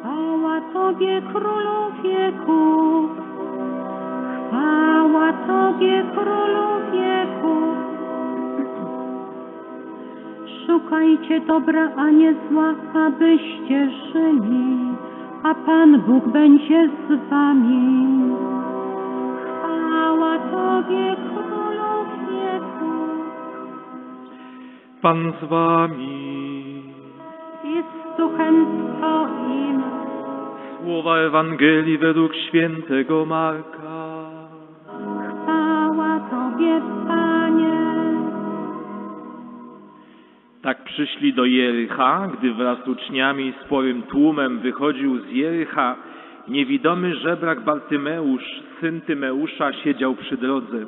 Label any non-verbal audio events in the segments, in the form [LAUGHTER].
Chwała Tobie, Królu wieków. Chwała Tobie, Królu wieków. Szukajcie dobra, a nie zła, abyście żyli, a Pan Bóg będzie z wami. Chwała Tobie, Królu wieków. Pan z wami. Z duchem Twoim. Słowa Ewangelii według świętego Marka. Chwała Tobie, Panie. Tak przyszli do Jericha, gdy wraz z uczniami i sporym tłumem wychodził z Jericha, niewidomy żebrak Bartymeusz, syn Tymeusza, siedział przy drodze.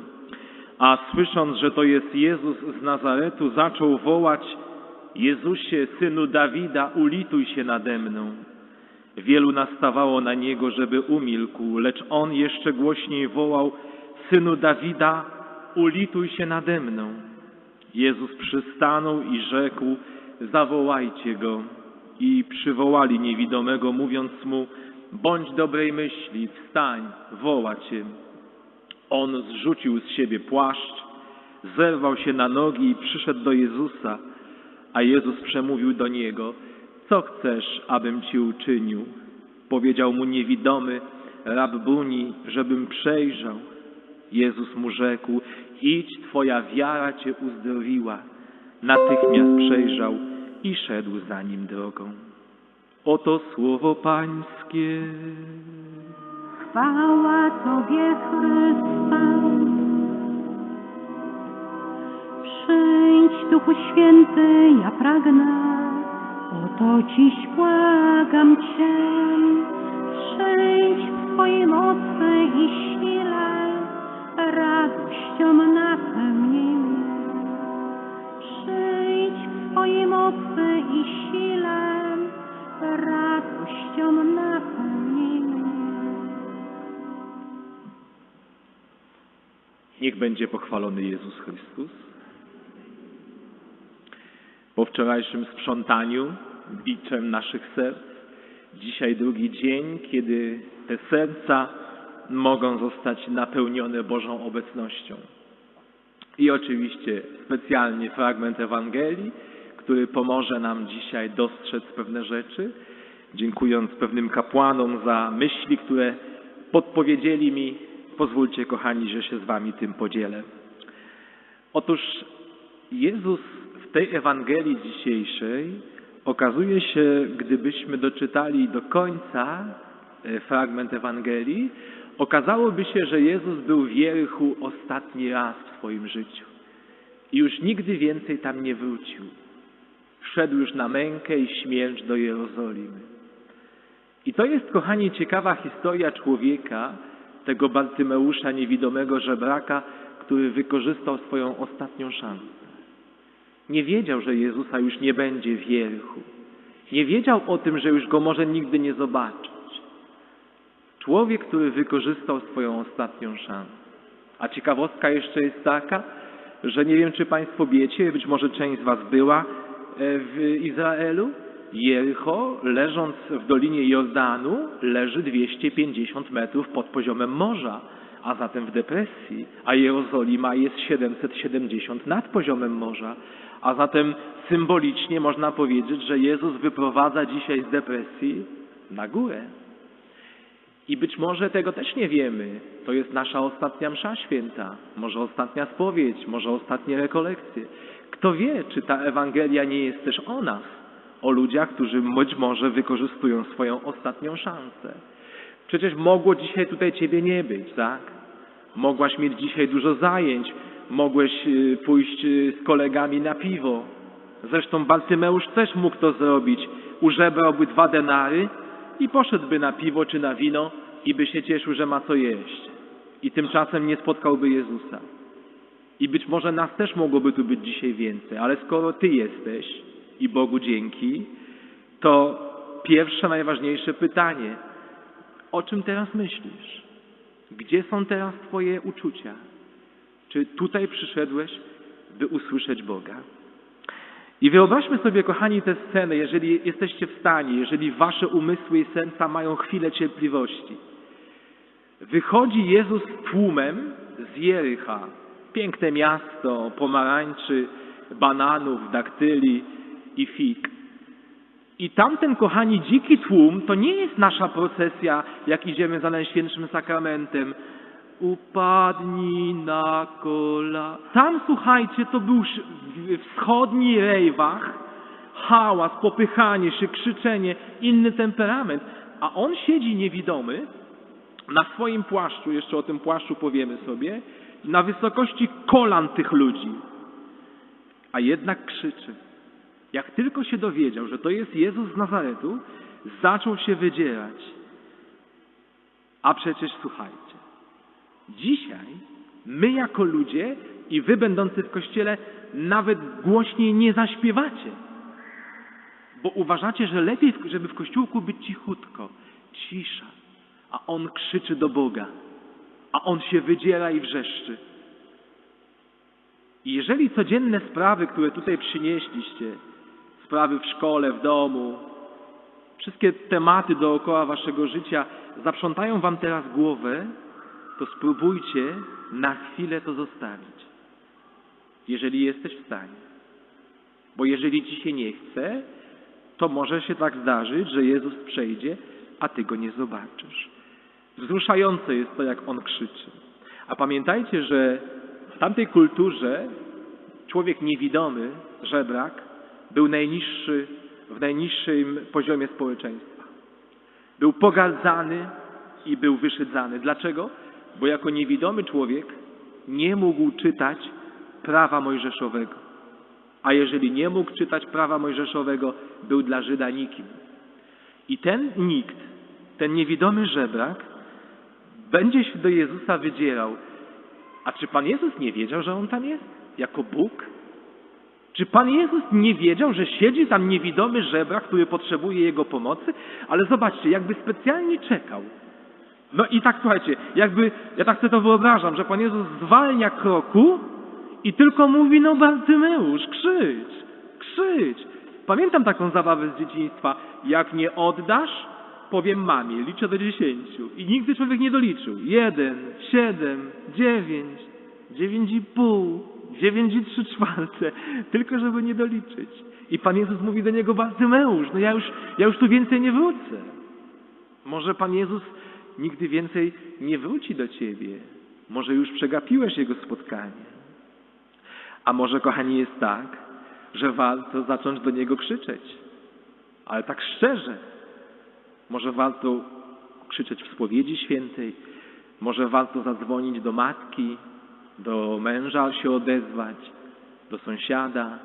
A słysząc, że to jest Jezus z Nazaretu, zaczął wołać Jezusie, synu Dawida, ulituj się nade mną. Wielu nastawało na niego, żeby umilkł, lecz on jeszcze głośniej wołał Synu Dawida, ulituj się nade mną. Jezus przystanął i rzekł, zawołajcie go. I przywołali niewidomego, mówiąc mu, bądź dobrej myśli, wstań, woła cię. On zrzucił z siebie płaszcz, zerwał się na nogi i przyszedł do Jezusa, a Jezus przemówił do niego, co chcesz, abym ci uczynił? Powiedział mu niewidomy, Rabbuni, żebym przejrzał. Jezus mu rzekł, idź, twoja wiara cię uzdrowiła. Natychmiast przejrzał i szedł za nim drogą. Oto słowo Pańskie. Chwała Tobie, Chryste. Przyjdź, Duchu Święty, ja pragnę, o to dziś błagam Cię. Przyjdź w swojej mocy i sile, radością napełnij mnie. Przyjdź w swojej mocy i sile, radością napełnij mnie. Niech będzie pochwalony Jezus Chrystus. Po wczorajszym sprzątaniu biczem naszych serc, dzisiaj drugi dzień, kiedy te serca mogą zostać napełnione Bożą obecnością. I oczywiście specjalnie fragment Ewangelii, który pomoże nam dzisiaj dostrzec pewne rzeczy, dziękując pewnym kapłanom za myśli, które podpowiedzieli mi. Pozwólcie, kochani, że się z Wami tym podzielę. Otóż Jezus w tej Ewangelii dzisiejszej okazuje się, gdybyśmy doczytali do końca e, fragment Ewangelii, okazałoby się, że Jezus był w Jerichu ostatni raz w swoim życiu i już nigdy więcej tam nie wrócił. Szedł już na mękę i śmierć do Jerozolimy. I to jest, kochani, ciekawa historia człowieka, tego Bartymeusza, niewidomego żebraka, który wykorzystał swoją ostatnią szansę. Nie wiedział, że Jezusa już nie będzie w Jerichu. Nie wiedział o tym, że już go może nigdy nie zobaczyć. Człowiek, który wykorzystał swoją ostatnią szansę. A ciekawostka jeszcze jest taka, że nie wiem, czy Państwo wiecie, być może część z Was była e, w Izraelu. Jericho, leżąc w dolinie Jordanu, leży 250 metrów pod poziomem morza, a zatem w depresji, a Jerozolima jest 770 nad poziomem morza, a zatem symbolicznie można powiedzieć, że Jezus wyprowadza dzisiaj z depresji na górę. I być może tego też nie wiemy. To jest nasza ostatnia msza święta, może ostatnia spowiedź, może ostatnie rekolekcje. Kto wie, czy ta Ewangelia nie jest też o nas, o ludziach, którzy być może wykorzystują swoją ostatnią szansę. Przecież mogło dzisiaj tutaj Ciebie nie być, tak? Mogłaś mieć dzisiaj dużo zajęć, mogłeś y, pójść y, z kolegami na piwo. Zresztą Bartymeusz też mógł to zrobić. Użebrałby dwa denary i poszedłby na piwo czy na wino i by się cieszył, że ma co jeść. I tymczasem nie spotkałby Jezusa. I być może nas też mogłoby tu być dzisiaj więcej, ale skoro Ty jesteś i Bogu dzięki, to pierwsze, najważniejsze pytanie. O czym teraz myślisz? Gdzie są teraz Twoje uczucia? Czy tutaj przyszedłeś, by usłyszeć Boga? I wyobraźmy sobie, kochani, tę scenę, jeżeli jesteście w stanie, jeżeli wasze umysły i serca mają chwilę cierpliwości. Wychodzi Jezus z tłumem z Jericha. Piękne miasto, pomarańczy, bananów, daktyli i fig. I tamten, kochani, dziki tłum to nie jest nasza procesja, jak idziemy za Najświętszym Sakramentem. Upadnij na kola. Tam, słuchajcie, to był wschodni rejwach, hałas, popychanie się, krzyczenie, inny temperament. A on siedzi niewidomy na swoim płaszczu, jeszcze o tym płaszczu powiemy sobie, na wysokości kolan tych ludzi. A jednak krzyczy. Jak tylko się dowiedział, że to jest Jezus z Nazaretu, zaczął się wydzierać. A przecież słuchajcie, dzisiaj my jako ludzie i wy będący w kościele nawet głośniej nie zaśpiewacie. Bo uważacie, że lepiej, żeby w kościółku być cichutko, cisza. A on krzyczy do Boga, a on się wydziera i wrzeszczy. I jeżeli codzienne sprawy, które tutaj przynieśliście, sprawy w szkole, w domu, wszystkie tematy dookoła waszego życia zaprzątają wam teraz głowę, to spróbujcie na chwilę to zostawić. Jeżeli jesteś w stanie. Bo jeżeli ci się nie chce, to może się tak zdarzyć, że Jezus przejdzie, a ty go nie zobaczysz. Wzruszające jest to, jak on krzyczy. A pamiętajcie, że w tamtej kulturze człowiek niewidomy, żebrak, był najniższy, w najniższym poziomie społeczeństwa. Był pogardzany i był wyszydzany. Dlaczego? Bo jako niewidomy człowiek nie mógł czytać prawa mojżeszowego. A jeżeli nie mógł czytać prawa mojżeszowego, był dla Żyda nikim. I ten nikt, ten niewidomy żebrak, będzie się do Jezusa wydzierał. A czy Pan Jezus nie wiedział, że On tam jest? Jako Bóg? Czy Pan Jezus nie wiedział, że siedzi tam niewidomy żebrak, który potrzebuje Jego pomocy? Ale zobaczcie, jakby specjalnie czekał. No i tak słuchajcie, jakby, ja tak sobie to wyobrażam, że Pan Jezus zwalnia kroku i tylko mówi, no Bartymeusz, krzycz, krzycz. Pamiętam taką zabawę z dzieciństwa. Jak nie oddasz, powiem mamie, liczę do dziesięciu. I nigdy człowiek nie doliczył. Jeden, siedem, dziewięć, dziewięć i pół, dziewięć i trzy czwarte. Tylko żeby nie doliczyć. I Pan Jezus mówi do niego, Bartymeusz, no ja już, ja już tu więcej nie wrócę. Może Pan Jezus nigdy więcej nie wróci do Ciebie. Może już przegapiłeś Jego spotkanie. A może, kochani, jest tak, że warto zacząć do Niego krzyczeć. Ale tak szczerze. Może warto krzyczeć w spowiedzi świętej. Może warto zadzwonić do matki, do męża się odezwać, do sąsiada.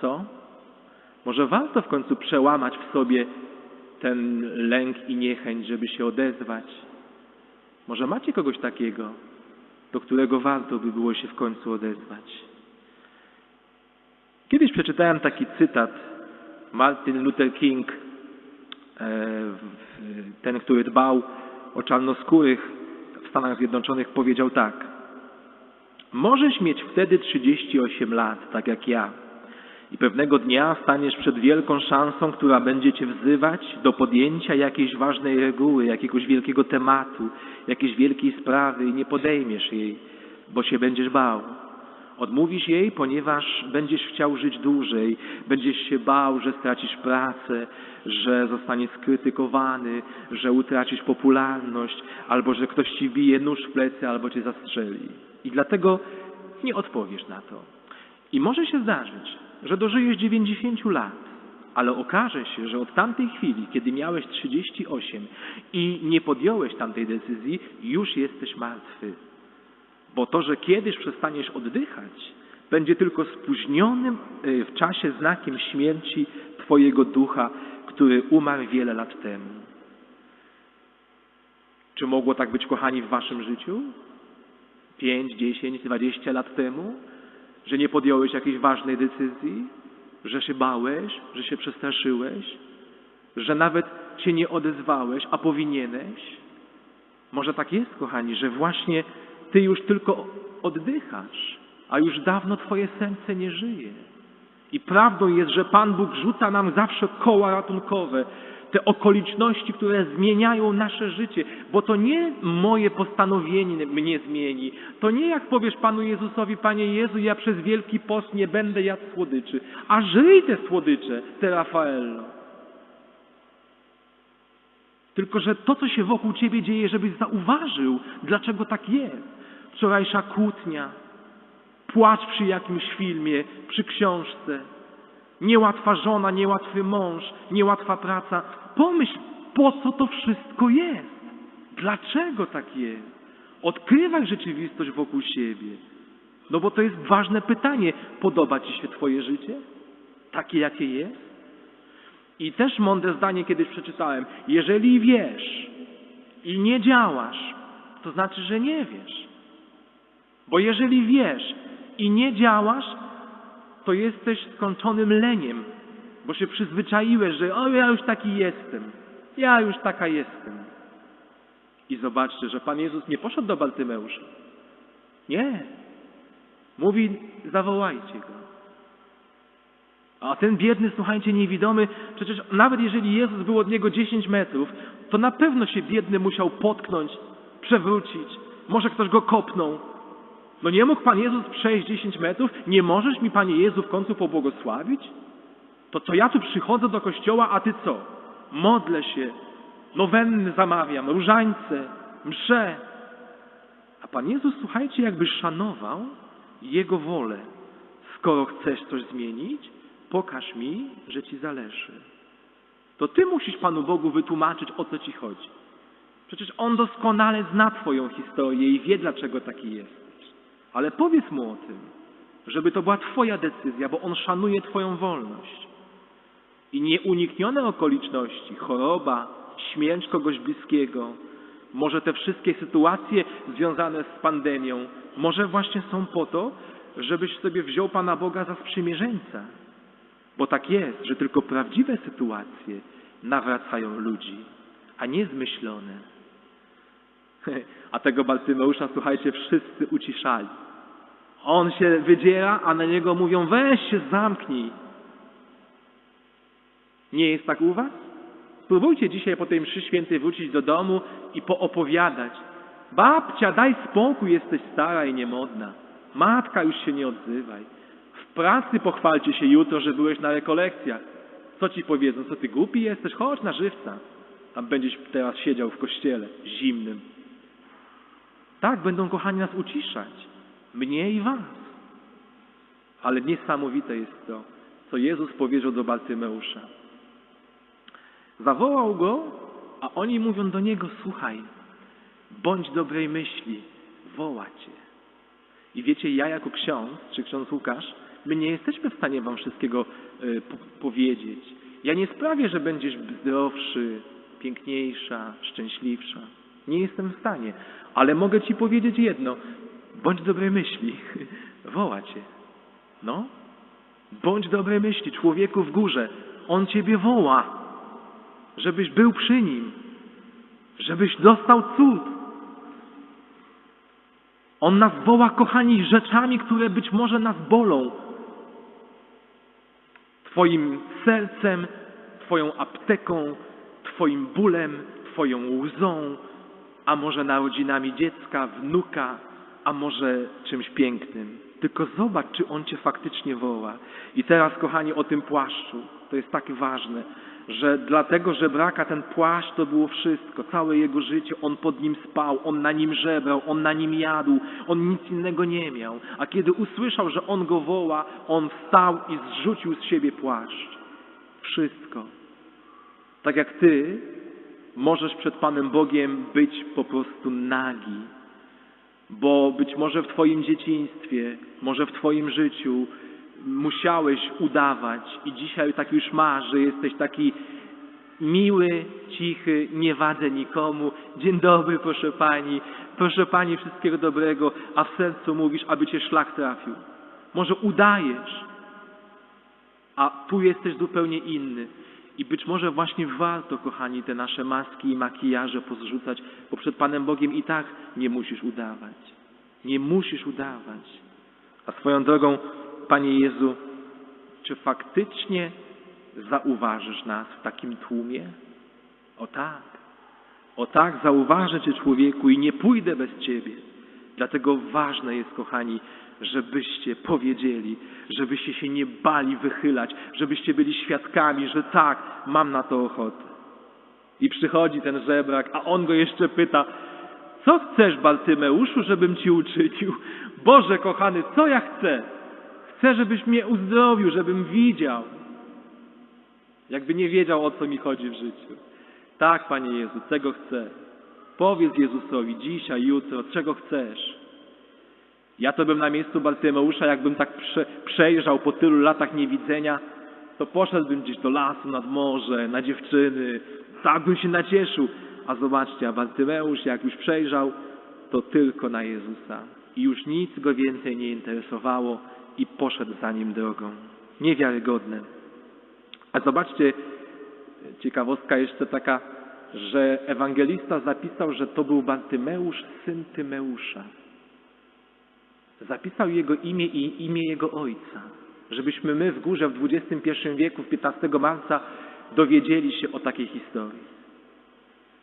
Co? Może warto w końcu przełamać w sobie ten lęk i niechęć, żeby się odezwać. Może macie kogoś takiego, do którego warto by było się w końcu odezwać. Kiedyś przeczytałem taki cytat. Martin Luther King, e, ten, który dbał o czarnoskórych w Stanach Zjednoczonych, powiedział tak. Możesz mieć wtedy 38 lat, tak jak ja. I pewnego dnia staniesz przed wielką szansą, która będzie cię wzywać do podjęcia jakiejś ważnej reguły, jakiegoś wielkiego tematu, jakiejś wielkiej sprawy i nie podejmiesz jej, bo się będziesz bał. Odmówisz jej, ponieważ będziesz chciał żyć dłużej, będziesz się bał, że stracisz pracę, że zostaniesz skrytykowany, że utracisz popularność, albo że ktoś ci bije nóż w plecy, albo cię zastrzeli. I dlatego nie odpowiesz na to. I może się zdarzyć, że dożyjesz 90 lat, ale okaże się, że od tamtej chwili, kiedy miałeś 38 i nie podjąłeś tamtej decyzji, już jesteś martwy. Bo to, że kiedyś przestaniesz oddychać, będzie tylko spóźnionym y, w czasie znakiem śmierci Twojego ducha, który umarł wiele lat temu. Czy mogło tak być, kochani, w Waszym życiu? 5, 10, 20 lat temu? Że nie podjąłeś jakiejś ważnej decyzji? Że się bałeś? Że się przestraszyłeś? Że nawet się nie odezwałeś, a powinieneś? Może tak jest, kochani, że właśnie Ty już tylko oddychasz, a już dawno Twoje serce nie żyje. I prawdą jest, że Pan Bóg rzuca nam zawsze koła ratunkowe, te okoliczności, które zmieniają nasze życie, bo to nie moje postanowienie mnie zmieni. To nie jak powiesz Panu Jezusowi, Panie Jezu, ja przez Wielki Post nie będę jadł słodyczy, a żyj te słodycze, te Rafaello. Tylko, że to, co się wokół Ciebie dzieje, żebyś zauważył, dlaczego tak jest. Wczorajsza kłótnia, płacz przy jakimś filmie, przy książce, niełatwa żona, niełatwy mąż, niełatwa praca. Pomyśl, po co to wszystko jest? Dlaczego tak jest? Odkrywaj rzeczywistość wokół siebie. No bo to jest ważne pytanie. Podoba Ci się Twoje życie? Takie, jakie jest? I też mądre zdanie kiedyś przeczytałem. Jeżeli wiesz i nie działasz, to znaczy, że nie wiesz. Bo jeżeli wiesz i nie działasz, to jesteś skończonym leniem, bo się przyzwyczaiłeś, że o, ja już taki jestem, ja już taka jestem. I zobaczcie, że Pan Jezus nie poszedł do Bartymeusza. Nie. Mówi, zawołajcie go. A ten biedny, słuchajcie, niewidomy, przecież nawet jeżeli Jezus był od niego 10 metrów, to na pewno się biedny musiał potknąć, przewrócić. Może ktoś go kopnął. No nie mógł Pan Jezus przejść 10 metrów? Nie możesz mi, Panie Jezu, w końcu pobłogosławić? To co ja tu przychodzę do kościoła, a Ty co? Modlę się, nowenny zamawiam, różańce, msze. A Pan Jezus, słuchajcie, jakby szanował Jego wolę. Skoro chcesz coś zmienić, pokaż mi, że Ci zależy. To Ty musisz Panu Bogu wytłumaczyć, o co Ci chodzi. Przecież On doskonale zna Twoją historię i wie, dlaczego taki jesteś. Ale powiedz Mu o tym, żeby to była Twoja decyzja, bo On szanuje Twoją wolność. I nieuniknione okoliczności, choroba, śmierć kogoś bliskiego, może te wszystkie sytuacje związane z pandemią, może właśnie są po to, żebyś sobie wziął Pana Boga za sprzymierzeńca. Bo tak jest, że tylko prawdziwe sytuacje nawracają ludzi, a nie zmyślone. [LAUGHS] A tego Bartymeusza, słuchajcie, wszyscy uciszali. On się wydziera, a na niego mówią, weź się zamknij. Nie jest tak u was? Spróbujcie dzisiaj po tej mszy świętej wrócić do domu i poopowiadać. Babcia, daj spokój, jesteś stara i niemodna. Matka, już się nie odzywaj. W pracy pochwalcie się jutro, że byłeś na rekolekcjach. Co ci powiedzą? Co ty głupi jesteś? Chodź na żywca. Tam będziesz teraz siedział w kościele zimnym. Tak, będą kochani nas uciszać. Mnie i was. Ale niesamowite jest to, co Jezus powiedział do Bartymeusza. Zawołał go, a oni mówią do niego: Słuchaj, bądź dobrej myśli, woła cię. I wiecie, ja jako ksiądz, czy ksiądz Łukasz, my nie jesteśmy w stanie wam wszystkiego y, po powiedzieć. Ja nie sprawię, że będziesz zdrowszy, piękniejsza, szczęśliwsza. Nie jestem w stanie, ale mogę ci powiedzieć jedno. Bądź dobrej myśli, [LAUGHS] woła cię. No, bądź dobrej myśli, człowieku w górze. On ciebie woła, żebyś był przy nim, żebyś dostał cud. On nas woła, kochani, rzeczami, które być może nas bolą. Twoim sercem, Twoją apteką, Twoim bólem, Twoją łzą, a może narodzinami dziecka, wnuka, a może czymś pięknym. Tylko zobacz, czy On Cię faktycznie woła. I teraz, kochani, o tym płaszczu. To jest tak ważne, że dlatego żebraka ten płaszcz to było wszystko, całe jego życie. On pod nim spał, on na nim żebrał, on na nim jadł, on nic innego nie miał. A kiedy usłyszał, że on go woła, on wstał i zrzucił z siebie płaszcz. Wszystko. Tak jak ty możesz przed Panem Bogiem być po prostu nagi. Bo być może w Twoim dzieciństwie, może w Twoim życiu musiałeś udawać i dzisiaj tak już masz, że jesteś taki miły, cichy, nie wadzę nikomu. Dzień dobry, proszę Pani, proszę Pani, wszystkiego dobrego, a w sercu mówisz, aby Cię szlak trafił. Może udajesz, a tu jesteś zupełnie inny. I być może właśnie warto, kochani, te nasze maski i makijaże pozrzucać, bo przed Panem Bogiem i tak nie musisz udawać. Nie musisz udawać. A swoją drogą, Panie Jezu, Czy faktycznie zauważysz nas w takim tłumie? O tak. O tak, zauważę Cię człowieku i nie pójdę bez Ciebie. Dlatego ważne jest, kochani, żebyście powiedzieli, żebyście się nie bali wychylać, żebyście byli świadkami, że tak, mam na to ochotę. I przychodzi ten żebrak, a on go jeszcze pyta, co chcesz, Baltymeuszu, żebym ci uczynił? Boże kochany, co ja chcę? Chcę, żebyś mnie uzdrowił, żebym widział. Jakby nie wiedział, o co mi chodzi w życiu. Tak, Panie Jezu, czego chcę? Powiedz Jezusowi dzisiaj, jutro, czego chcesz. Ja to bym na miejscu Bartymeusza, jakbym tak prze, przejrzał po tylu latach niewidzenia, to poszedłbym gdzieś do lasu, nad morze, na dziewczyny, tak bym się nacieszył. A zobaczcie, a Bartymeusz jak już przejrzał, to tylko na Jezusa. I już nic go więcej nie interesowało i poszedł za nim drogą. Niewiarygodne. A zobaczcie, ciekawostka jeszcze taka, że ewangelista zapisał, że to był Bartymeusz, syn Tymeusza. Zapisał jego imię i imię jego ojca, żebyśmy my w górze w XXI wieku, w 15 marca, dowiedzieli się o takiej historii.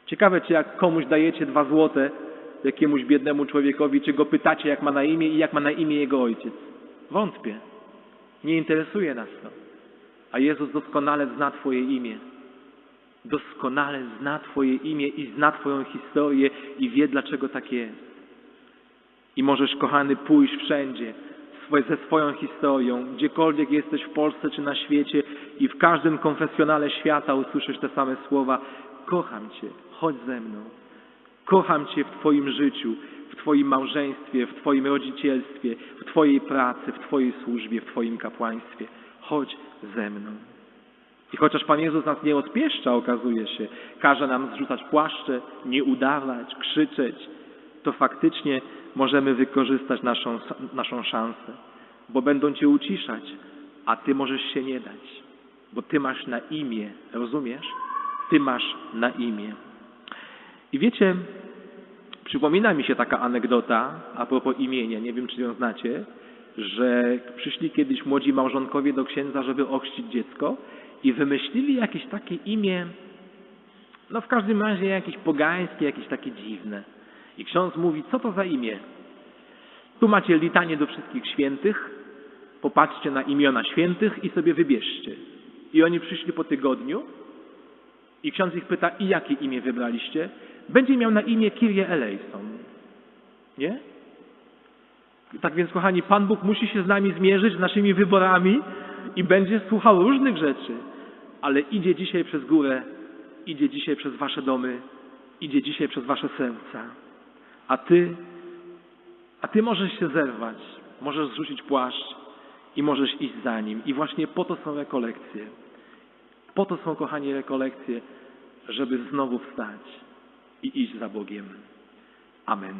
Ciekawe, czy jak komuś dajecie dwa złote jakiemuś biednemu człowiekowi, czy go pytacie, jak ma na imię i jak ma na imię jego ojciec. Wątpię. Nie interesuje nas to. A Jezus doskonale zna Twoje imię. Doskonale zna Twoje imię i zna Twoją historię i wie, dlaczego tak jest. I możesz, kochany, pójść wszędzie ze swoją historią, gdziekolwiek jesteś w Polsce czy na świecie i w każdym konfesjonale świata usłyszysz te same słowa. Kocham Cię, chodź ze mną. Kocham Cię w Twoim życiu, w Twoim małżeństwie, w Twoim rodzicielstwie, w Twojej pracy, w Twojej służbie, w Twoim kapłaństwie. Chodź ze mną. I chociaż Pan Jezus nas nie odpieszcza, okazuje się, każe nam zrzucać płaszcze, nie udawać, krzyczeć, to faktycznie możemy wykorzystać naszą, naszą szansę, bo będą Cię uciszać, a Ty możesz się nie dać, bo Ty masz na imię, rozumiesz? Ty masz na imię. I wiecie, przypomina mi się taka anegdota a propos imienia, nie wiem czy ją znacie, że przyszli kiedyś młodzi małżonkowie do księdza, żeby ochrzcić dziecko i wymyślili jakieś takie imię, no w każdym razie jakieś pogańskie, jakieś takie dziwne. I ksiądz mówi, co to za imię? Tu macie litanie do wszystkich świętych, popatrzcie na imiona świętych i sobie wybierzcie. I oni przyszli po tygodniu i ksiądz ich pyta, i jakie imię wybraliście? Będzie miał na imię Kyrie eleison. Nie? Tak więc, kochani, Pan Bóg musi się z nami zmierzyć, z naszymi wyborami i będzie słuchał różnych rzeczy, ale idzie dzisiaj przez górę, idzie dzisiaj przez wasze domy, idzie dzisiaj przez wasze serca. A ty, a ty możesz się zerwać, możesz zrzucić płaszcz i możesz iść za nim. I właśnie po to są rekolekcje. Po to są, kochani, rekolekcje, żeby znowu wstać i iść za Bogiem. Amen.